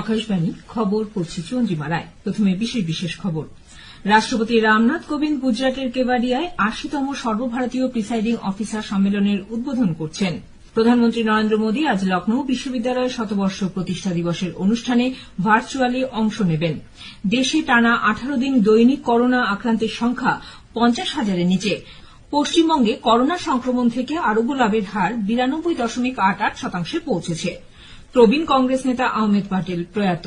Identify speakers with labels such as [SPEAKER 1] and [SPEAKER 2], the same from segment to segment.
[SPEAKER 1] আকাশবাণী খবর পড়ছে চঞ্জিমা রায় প্রথমে বিশেষ বিশেষ খবর রাষ্ট্রপতি রামনাথ কোবিন্দ গুজরাটের কেবাডিয়ায় আশিতম সর্বভারতীয় প্রিসাইডিং অফিসার সম্মেলনের উদ্বোধন করছেন প্রধানমন্ত্রী নরেন্দ্র মোদী আজ লখনৌ বিশ্ববিদ্যালয়ের শতবর্ষ প্রতিষ্ঠা দিবসের অনুষ্ঠানে ভার্চুয়ালি অংশ নেবেন দেশে টানা আঠারো দিন দৈনিক করোনা আক্রান্তের সংখ্যা পঞ্চাশ হাজারের নিচে পশ্চিমবঙ্গে করোনা সংক্রমণ থেকে আরোগ্য লাভের হার বিরানব্বই দশমিক আট আট শতাংশে পৌঁছেছে প্রবীণ কংগ্রেস নেতা আহমেদ পাটেল প্রয়াত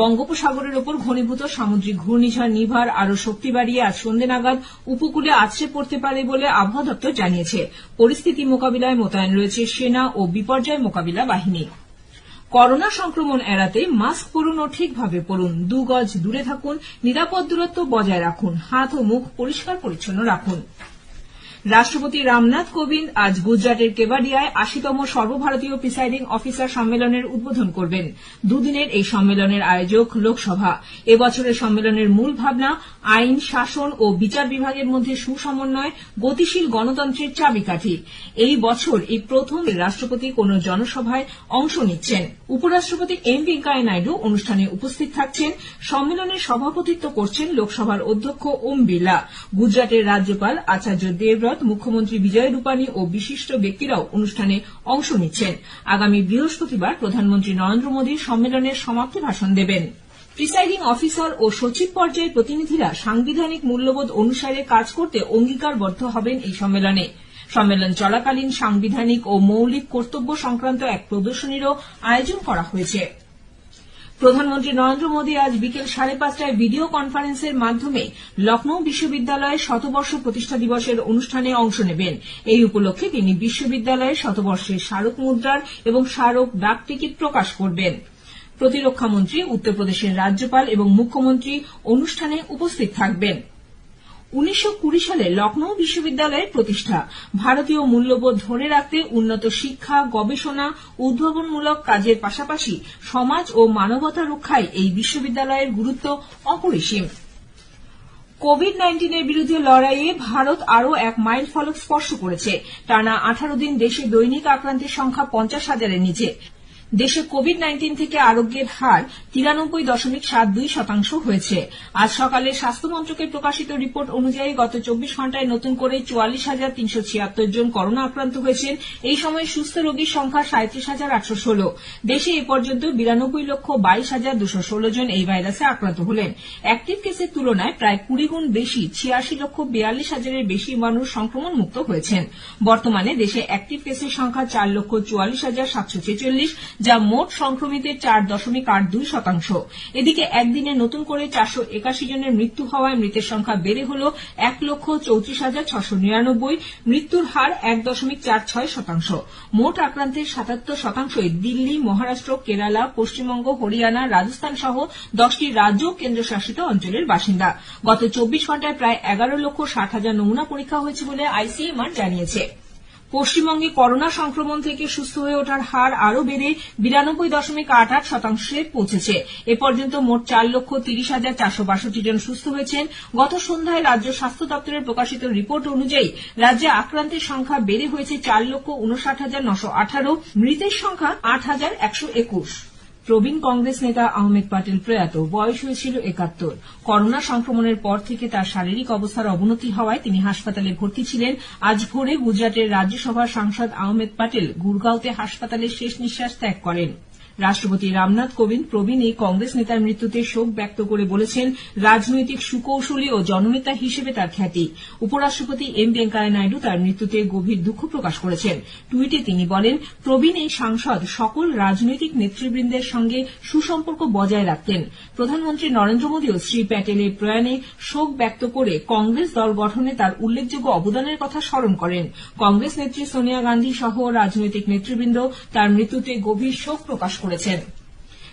[SPEAKER 1] বঙ্গোপসাগরের ওপর ঘনীভূত সামুদ্রিক ঘূর্ণিঝড় নিভার আরও শক্তি বাড়িয়ে আজ সন্ধ্যে নাগাদ উপকূলে আছড়ে পড়তে পারে বলে আবহাওয়া দপ্তর জানিয়েছে পরিস্থিতি মোকাবিলায় মোতায়েন রয়েছে সেনা ও বিপর্যয় মোকাবিলা বাহিনী করোনা সংক্রমণ এড়াতে মাস্ক পরুন ও ঠিকভাবে পরুন দু গজ দূরে থাকুন নিরাপদ দূরত্ব বজায় রাখুন হাত ও মুখ পরিষ্কার পরিচ্ছন্ন রাখুন রাষ্ট্রপতি রামনাথ কোবিন্দ আজ গুজরাটের কেবাডিয়ায় আশিতম সর্বভারতীয় প্রিসাইডিং অফিসার সম্মেলনের উদ্বোধন করবেন দুদিনের এই সম্মেলনের আয়োজক লোকসভা এবছরের সম্মেলনের মূল ভাবনা আইন শাসন ও বিচার বিভাগের মধ্যে সুসমন্বয় গতিশীল গণতন্ত্রের চাবিকাঠি এই বছর এই প্রথম রাষ্ট্রপতি কোন জনসভায় অংশ নিচ্ছেন উপরাষ্ট্রপতি এম ভেঙ্কাইয়া নাইডু অনুষ্ঠানে উপস্থিত থাকছেন সম্মেলনের সভাপতিত্ব করছেন লোকসভার অধ্যক্ষ ওম বিড়লা গুজরাটের রাজ্যপাল আচার্য দেবরা ভরত মুখ্যমন্ত্রী বিজয় রূপানী ও বিশিষ্ট ব্যক্তিরাও অনুষ্ঠানে অংশ নিচ্ছেন আগামী বৃহস্পতিবার প্রধানমন্ত্রী নরেন্দ্র মোদী সম্মেলনের সমাপ্তি ভাষণ দেবেন প্রিসাইডিং অফিসার ও সচিব পর্যায়ের প্রতিনিধিরা সাংবিধানিক মূল্যবোধ অনুসারে কাজ করতে অঙ্গীকারবদ্ধ হবেন এই সম্মেলনে সম্মেলন চলাকালীন সাংবিধানিক ও মৌলিক কর্তব্য সংক্রান্ত এক প্রদর্শনীরও আয়োজন করা হয়েছে প্রধানমন্ত্রী নরেন্দ্র মোদী আজ বিকেল সাড়ে পাঁচটায় ভিডিও কনফারেন্সের মাধ্যমে লখনৌ বিশ্ববিদ্যালয়ে শতবর্ষ প্রতিষ্ঠা দিবসের অনুষ্ঠানে অংশ নেবেন এই উপলক্ষে তিনি বিশ্ববিদ্যালয়ে শতবর্ষের স্মারক মুদ্রার এবং স্মারক ডাকটিকিট প্রকাশ করবেন প্রতিরক্ষামন্ত্রী উত্তরপ্রদেশের রাজ্যপাল এবং মুখ্যমন্ত্রী অনুষ্ঠানে উপস্থিত থাকবেন উনিশশো সালে লখনৌ বিশ্ববিদ্যালয়ের প্রতিষ্ঠা ভারতীয় মূল্যবোধ ধরে রাখতে উন্নত শিক্ষা গবেষণা উদ্ভাবনমূলক কাজের পাশাপাশি সমাজ ও মানবতা রক্ষায় এই বিশ্ববিদ্যালয়ের গুরুত্ব অপরিসীম কোভিড নাইন্টিনের বিরুদ্ধে লড়াইয়ে ভারত আরও এক মাইল ফলক স্পর্শ করেছে টানা আঠারো দিন দেশে দৈনিক আক্রান্তের সংখ্যা পঞ্চাশ হাজারের নিচে দেশে কোভিড নাইন্টিন থেকে আরোগ্যের হার তিরানব্বই দশমিক সাত দুই শতাংশ হয়েছে আজ সকালে স্বাস্থ্য মন্ত্রকের প্রকাশিত রিপোর্ট অনুযায়ী গত চব্বিশ ঘণ্টায় নতুন করে চুয়াল্লিশ হাজার তিনশো ছিয়াত্তর জন করোনা আক্রান্ত হয়েছেন এই সময় সুস্থ রোগীর সংখ্যা সাঁত্রিশ হাজার আটশো ষোলো দেশে এ পর্যন্ত বিরানব্বই লক্ষ বাইশ হাজার দুশো ষোলো জন এই ভাইরাসে আক্রান্ত হলেন অ্যাক্টিভ কেসের তুলনায় প্রায় কুড়ি গুণ বেশি ছিয়াশি লক্ষ বিয়াল্লিশ হাজারের বেশি মানুষ সংক্রমণ মুক্ত হয়েছেন বর্তমানে দেশে অ্যাক্টিভ কেসের সংখ্যা চার লক্ষ চুয়াল্লিশ হাজার সাতশো ছেচল্লিশ যা মোট সংক্রমিতের চার দশমিক আট দুই শতাংশ এদিকে একদিনে নতুন করে চারশো একাশি জনের মৃত্যু হওয়ায় মৃতের সংখ্যা বেড়ে হল এক লক্ষ চৌত্রিশ হাজার ছশো নিরানব্বই মৃত্যুর হার এক দশমিক চার ছয় শতাংশ মোট আক্রান্তের সাতাত্তর শতাংশই দিল্লি মহারাষ্ট্র কেরালা পশ্চিমবঙ্গ হরিয়ানা রাজস্থান সহ দশটি রাজ্য ও কেন্দ্রশাসিত অঞ্চলের বাসিন্দা গত চব্বিশ ঘন্টায় প্রায় এগারো লক্ষ ষাট হাজার নমুনা পরীক্ষা হয়েছে বলে আইসিএমআর জানিয়েছে পশ্চিমবঙ্গে করোনা সংক্রমণ থেকে সুস্থ হয়ে ওঠার হার আরও বেড়ে বিরানব্বই দশমিক আট আট শতাংশে পৌঁছেছে এ পর্যন্ত মোট চার লক্ষ তিরিশ হাজার চারশো বাষট্টি জন সুস্থ হয়েছেন গত সন্ধ্যায় রাজ্য স্বাস্থ্য দপ্তরের প্রকাশিত রিপোর্ট অনুযায়ী রাজ্যে আক্রান্তের সংখ্যা বেড়ে হয়েছে চার লক্ষ উনষাট হাজার নশো আঠারো মৃতের সংখ্যা আট হাজার একশো একুশ প্রবীণ কংগ্রেস নেতা আহমেদ পাটেল প্রয়াত বয়স হয়েছিল একাত্তর করোনা সংক্রমণের পর থেকে তার শারীরিক অবস্থার অবনতি হওয়ায় তিনি হাসপাতালে ভর্তি ছিলেন আজ ভোরে গুজরাটের রাজ্যসভার সাংসদ আহমেদ পাটেল গুরগাঁওতে হাসপাতালে শেষ নিঃশ্বাস ত্যাগ করেন রাষ্ট্রপতি রামনাথ কোবিন্দ প্রবীণ এই কংগ্রেস নেতার মৃত্যুতে শোক ব্যক্ত করে বলেছেন রাজনৈতিক সুকৌশলী ও জননেতা হিসেবে তার খ্যাতি উপরাষ্ট্রপতি এম ভেঙ্কাইয়া নাইডু তার মৃত্যুতে গভীর দুঃখ প্রকাশ করেছেন টুইটে তিনি বলেন প্রবীণ এই সাংসদ সকল রাজনৈতিক নেতৃবৃন্দের সঙ্গে সুসম্পর্ক বজায় রাখতেন প্রধানমন্ত্রী নরেন্দ্র মোদীও শ্রী প্যাটেলের প্রয়াণে শোক ব্যক্ত করে কংগ্রেস দল গঠনে তার উল্লেখযোগ্য অবদানের কথা স্মরণ করেন কংগ্রেস নেত্রী সোনিয়া গান্ধী সহ রাজনৈতিক নেতৃবৃন্দ তার মৃত্যুতে গভীর শোক প্রকাশ করেছেন করেছেন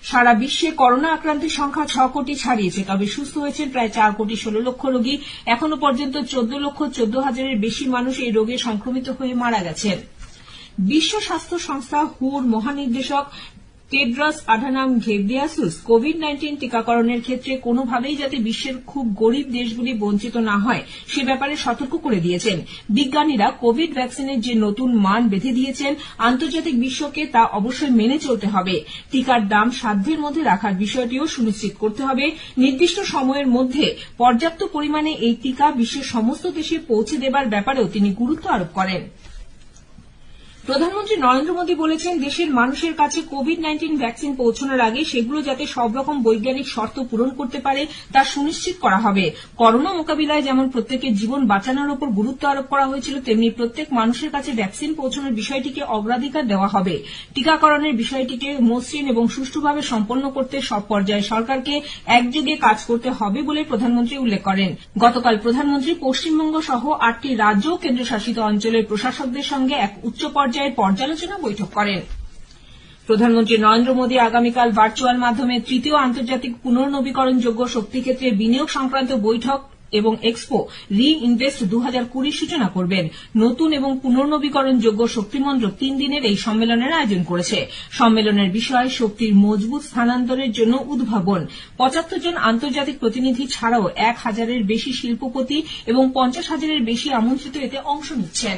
[SPEAKER 1] সারা বিশ্বে করোনা আক্রান্তের সংখ্যা ছ কোটি ছাড়িয়েছে তবে সুস্থ হয়েছেন প্রায় চার কোটি ষোলো লক্ষ রোগী এখনো পর্যন্ত চোদ্দ লক্ষ চোদ্দ হাজারের বেশি মানুষ এই রোগে সংক্রমিত হয়ে মারা গেছেন বিশ্ব স্বাস্থ্য সংস্থা হুর মহানির্দেশক Tedros Adhanom Ghebreyesus COVID nineteen টিকাকরণের ক্ষেত্রে কোনোভাবেই যাতে বিশ্বের খুব গরিব দেশগুলি বঞ্চিত না হয় সে ব্যাপারে সতর্ক করে দিয়েছেন বিজ্ঞানীরা কোভিড ভ্যাকসিনের যে নতুন মান বেঁধে দিয়েছেন আন্তর্জাতিক বিশ্বকে তা অবশ্যই মেনে চলতে হবে টিকার দাম সাধ্যের মধ্যে রাখার বিষয়টিও সুনিশ্চিত করতে হবে নির্দিষ্ট সময়ের মধ্যে পর্যাপ্ত পরিমাণে এই টিকা বিশ্বের সমস্ত দেশে পৌঁছে দেবার ব্যাপারেও তিনি গুরুত্ব আরোপ করেন প্রধানমন্ত্রী নরেন্দ্র মোদী বলেছেন দেশের মানুষের কাছে কোভিড নাইন্টিন ভ্যাকসিন পৌঁছনোর আগে সেগুলো যাতে সবরকম বৈজ্ঞানিক শর্ত পূরণ করতে পারে তা সুনিশ্চিত করা হবে করোনা মোকাবিলায় যেমন প্রত্যেকের জীবন বাঁচানোর ওপর গুরুত্ব আরোপ করা হয়েছিল তেমনি প্রত্যেক মানুষের কাছে ভ্যাকসিন পৌঁছানোর বিষয়টিকে অগ্রাধিকার দেওয়া হবে টিকাকরণের বিষয়টিকে মসৃণ এবং সুষ্ঠুভাবে সম্পন্ন করতে সব পর্যায়ে সরকারকে একযোগে কাজ করতে হবে বলে প্রধানমন্ত্রী উল্লেখ করেন গতকাল প্রধানমন্ত্রী পশ্চিমবঙ্গ সহ আটটি রাজ্য ও কেন্দ্রশাসিত অঞ্চলের প্রশাসকদের সঙ্গে এক উচ্চ পর্যায়ে পর্যায়ের পর্যালোচনা বৈঠক করেন প্রধানমন্ত্রী নরেন্দ্র মোদী আগামীকাল ভার্চুয়াল মাধ্যমে তৃতীয় আন্তর্জাতিক পুনর্নবীকরণযোগ্য শক্তিক্ষেত্রে বিনিয়োগ সংক্রান্ত বৈঠক এবং এক্সপো রি ইনভেস্ট দু হাজার কুড়ির সূচনা করবেন নতুন এবং পুনর্নবীকরণযোগ্য শক্তিমন্ত্রক তিন দিনের এই সম্মেলনের আয়োজন করেছে সম্মেলনের বিষয় শক্তির মজবুত স্থানান্তরের জন্য উদ্ভাবন পঁচাত্তর জন আন্তর্জাতিক প্রতিনিধি ছাড়াও এক হাজারের বেশি শিল্পপতি এবং পঞ্চাশ হাজারের বেশি আমন্ত্রিত এতে অংশ নিচ্ছেন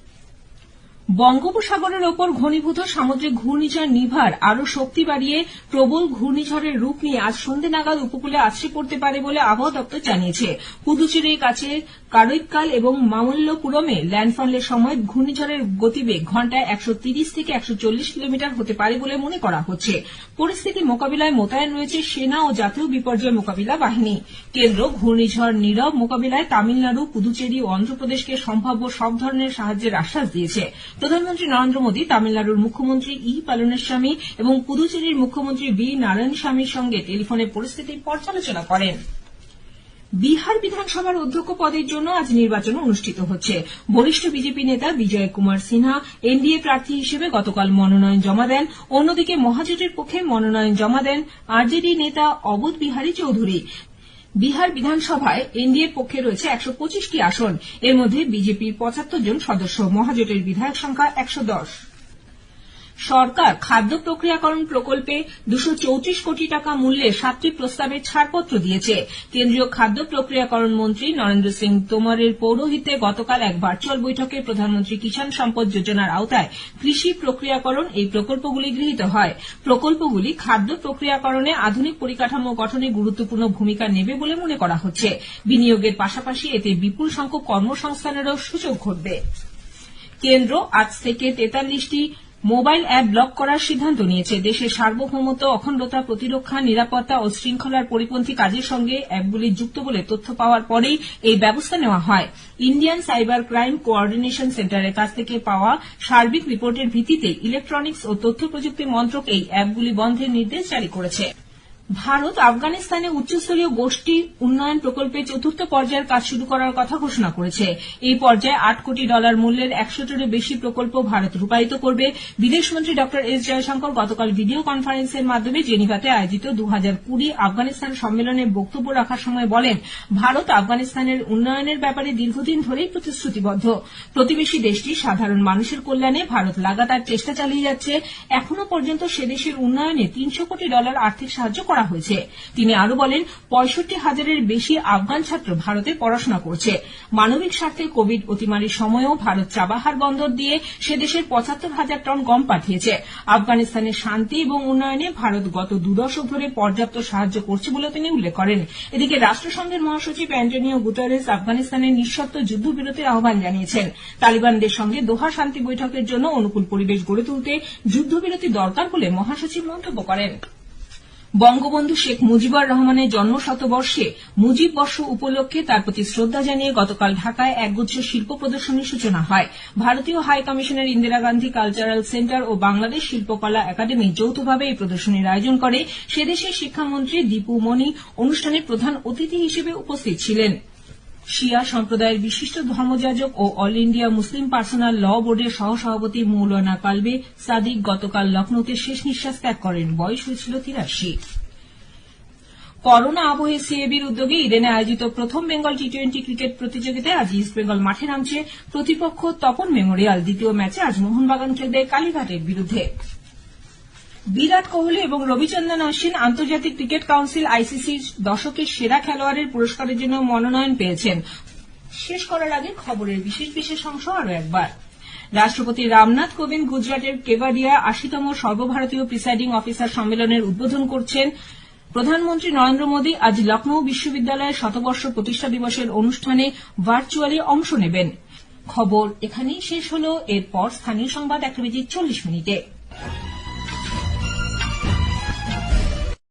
[SPEAKER 1] বঙ্গোপসাগরের ওপর ঘনীভূত সামুদ্রিক ঘূর্ণিঝড় নিভার আরও শক্তি বাড়িয়ে প্রবল ঘূর্ণিঝড়ের রূপ নিয়ে আজ সন্ধে নাগাদ উপকূলে আছড়ে পড়তে পারে বলে আবহাওয়া দপ্তর জানিয়েছে পুদুচেরির কাছে কারৈক্কাল এবং মামল্লপুরমে ল্যান্ডফলের সময় ঘূর্ণিঝড়ের গতিবেগ ঘণ্টায় একশো তিরিশ থেকে একশো চল্লিশ কিলোমিটার হতে পারে বলে মনে করা হচ্ছে পরিস্থিতি মোকাবিলায় মোতায়েন রয়েছে সেনা ও জাতীয় বিপর্যয় মোকাবিলা বাহিনী কেন্দ্র ঘূর্ণিঝড় নীরব মোকাবিলায় তামিলনাড়ু পুদুচেরি ও অন্ধ্রপ্রদেশকে সম্ভাব্য সব ধরনের সাহায্যের আশ্বাস দিয়েছে প্রধানমন্ত্রী নরেন্দ্র মোদী তামিলনাড়ুর মুখ্যমন্ত্রী ই পালনস্বামী এবং পুদুচেরির মুখ্যমন্ত্রী বি নারায়ণস্বামীর সঙ্গে টেলিফোনে পরিস্থিতির পর্যালোচনা করেন বিহার বিধানসভার অধ্যক্ষ পদের জন্য আজ নির্বাচন অনুষ্ঠিত হচ্ছে বরিষ্ঠ বিজেপি নেতা বিজয় কুমার সিনহা এনডিএ প্রার্থী হিসেবে গতকাল মনোনয়ন জমা দেন অন্যদিকে মহাজোটের পক্ষে মনোনয়ন জমা দেন আরজেডি নেতা অবধ বিহারী চৌধুরী বিহার বিধানসভায় এনডিএর পক্ষে রয়েছে একশো পঁচিশটি আসন এর মধ্যে বিজেপির পঁচাত্তর জন সদস্য মহাজোটের বিধায়ক সংখ্যা একশো দশ সরকার খাদ্য প্রক্রিয়াকরণ প্রকল্পে দুশো কোটি টাকা মূল্যে সাতটি প্রস্তাবে ছাড়পত্র দিয়েছে কেন্দ্রীয় খাদ্য প্রক্রিয়াকরণ মন্ত্রী নরেন্দ্র সিং তোমরের পৌরোহিত্যে গতকাল এক ভার্চুয়াল বৈঠকে প্রধানমন্ত্রী কিষাণ সম্পদ যোজনার আওতায় কৃষি প্রক্রিয়াকরণ এই প্রকল্পগুলি গৃহীত হয় প্রকল্পগুলি খাদ্য প্রক্রিয়াকরণে আধুনিক পরিকাঠামো গঠনে গুরুত্বপূর্ণ ভূমিকা নেবে বলে মনে করা হচ্ছে বিনিয়োগের পাশাপাশি এতে বিপুল সংখ্যক কর্মসংস্থানেরও সুযোগ ঘটবে কেন্দ্র আজ থেকে তেতাল্লিশটি মোবাইল অ্যাপ ব্লক করার সিদ্ধান্ত নিয়েছে দেশের সার্বভৌমত্ব অখণ্ডতা প্রতিরক্ষা নিরাপত্তা ও শৃঙ্খলার পরিপন্থী কাজের সঙ্গে অ্যাপগুলি যুক্ত বলে তথ্য পাওয়ার পরেই এই ব্যবস্থা নেওয়া হয় ইন্ডিয়ান সাইবার ক্রাইম কোঅর্ডিনেশন সেন্টারের কাছ থেকে পাওয়া সার্বিক রিপোর্টের ভিত্তিতে ইলেকট্রনিক্স ও তথ্য প্রযুক্তি মন্ত্রক এই অ্যাপগুলি বন্ধের নির্দেশ জারি করেছে ভারত আফগানিস্তানে উচ্চস্তরীয় গোষ্ঠী উন্নয়ন প্রকল্পের চতুর্থ পর্যায়ের কাজ শুরু করার কথা ঘোষণা করেছে এই পর্যায়ে আট কোটি ডলার মূল্যের একশোটিরও বেশি প্রকল্প ভারত রূপায়িত করবে বিদেশমন্ত্রী ড এস জয়শঙ্কর গতকাল ভিডিও কনফারেন্সের মাধ্যমে জেনিভাতে আয়োজিত দু আফগানিস্তান সম্মেলনে বক্তব্য রাখার সময় বলেন ভারত আফগানিস্তানের উন্নয়নের ব্যাপারে দীর্ঘদিন ধরেই প্রতিশ্রুতিবদ্ধ প্রতিবেশী দেশটি সাধারণ মানুষের কল্যাণে ভারত লাগাতার চেষ্টা চালিয়ে যাচ্ছে এখনও পর্যন্ত সে দেশের উন্নয়নে তিনশো কোটি ডলার আর্থিক সাহায্য করা করা হয়েছে তিনি আরো বলেন পঁয়ষট্টি হাজারের বেশি আফগান ছাত্র ভারতে পড়াশোনা করছে মানবিক স্বার্থে কোভিড অতিমারির সময়েও ভারত চাবাহার বন্দর দিয়ে সে দেশের পঁচাত্তর হাজার টন গম পাঠিয়েছে আফগানিস্তানের শান্তি এবং উন্নয়নে ভারত গত দুদশক ধরে পর্যাপ্ত সাহায্য করছে বলে তিনি উল্লেখ করেন এদিকে রাষ্ট্রসংঘের মহাসচিব অ্যান্টনিও গুটারেস আফগানিস্তানের নিঃশর্ত যুদ্ধবিরতির আহ্বান জানিয়েছেন তালিবানদের সঙ্গে দোহা শান্তি বৈঠকের জন্য অনুকূল পরিবেশ গড়ে তুলতে যুদ্ধবিরতি দরকার বলে মহাসচিব মন্তব্য করেন বঙ্গবন্ধু শেখ মুজিবুর রহমানের জন্মশতবর্ষে মুজিব বর্ষ উপলক্ষে তার প্রতি শ্রদ্ধা জানিয়ে গতকাল ঢাকায় একগুচ্ছ শিল্প প্রদর্শনীর সূচনা হয় ভারতীয় হাই কমিশনের ইন্দিরা গান্ধী কালচারাল সেন্টার ও বাংলাদেশ শিল্পকলা একাডেমি যৌথভাবে এই প্রদর্শনীর আয়োজন করে সেদেশের শিক্ষামন্ত্রী দীপু মনি অনুষ্ঠানে প্রধান অতিথি হিসেবে উপস্থিত ছিলেন শিয়া সম্প্রদায়ের বিশিষ্ট ধর্মযাজক ও all India Muslim personal law বোর্ডের সহসভাপতি মৌলানা কালবে সাদিক গতকাল লখনৌতে শেষ নিঃশ্বাস ত্যাগ করেন বয়স হয়েছিল তিরাশি করোনা আবহে সিএবির উদ্যোগে ইডেনে আয়োজিত প্রথম বেঙ্গল টি টোয়েন্টি ক্রিকেট প্রতিযোগিতায় আজ ইস্টবেঙ্গল মাঠে নামছে প্রতিপক্ষ তপন মেমোরিয়াল দ্বিতীয় ম্যাচে আজ মোহনবাগান খেলবে কালীঘাটের বিরুদ্ধে বিরাট কোহলি এবং রবিচন্দ্রন অশ্বিন আন্তর্জাতিক ক্রিকেট কাউন্সিল আইসিসির দশকের সেরা খেলোয়াড়ের পুরস্কারের জন্য মনোনয়ন পেয়েছেন শেষ করার আগে খবরের বিশেষ বিশেষ অংশ আরো একবার রাষ্ট্রপতি রামনাথ কোবিন্দ গুজরাটের কেবাডিয়া আশিতম সর্বভারতীয় প্রিসাইডিং অফিসার সম্মেলনের উদ্বোধন করছেন প্রধানমন্ত্রী নরেন্দ্র মোদী আজ লখনৌ বিশ্ববিদ্যালয়ের শতবর্ষ প্রতিষ্ঠা দিবসের অনুষ্ঠানে ভার্চুয়ালি অংশ নেবেন খবর এখানেই শেষ হল এরপর স্থানীয় সংবাদ এক বেজে চল্লিশ মিনিটে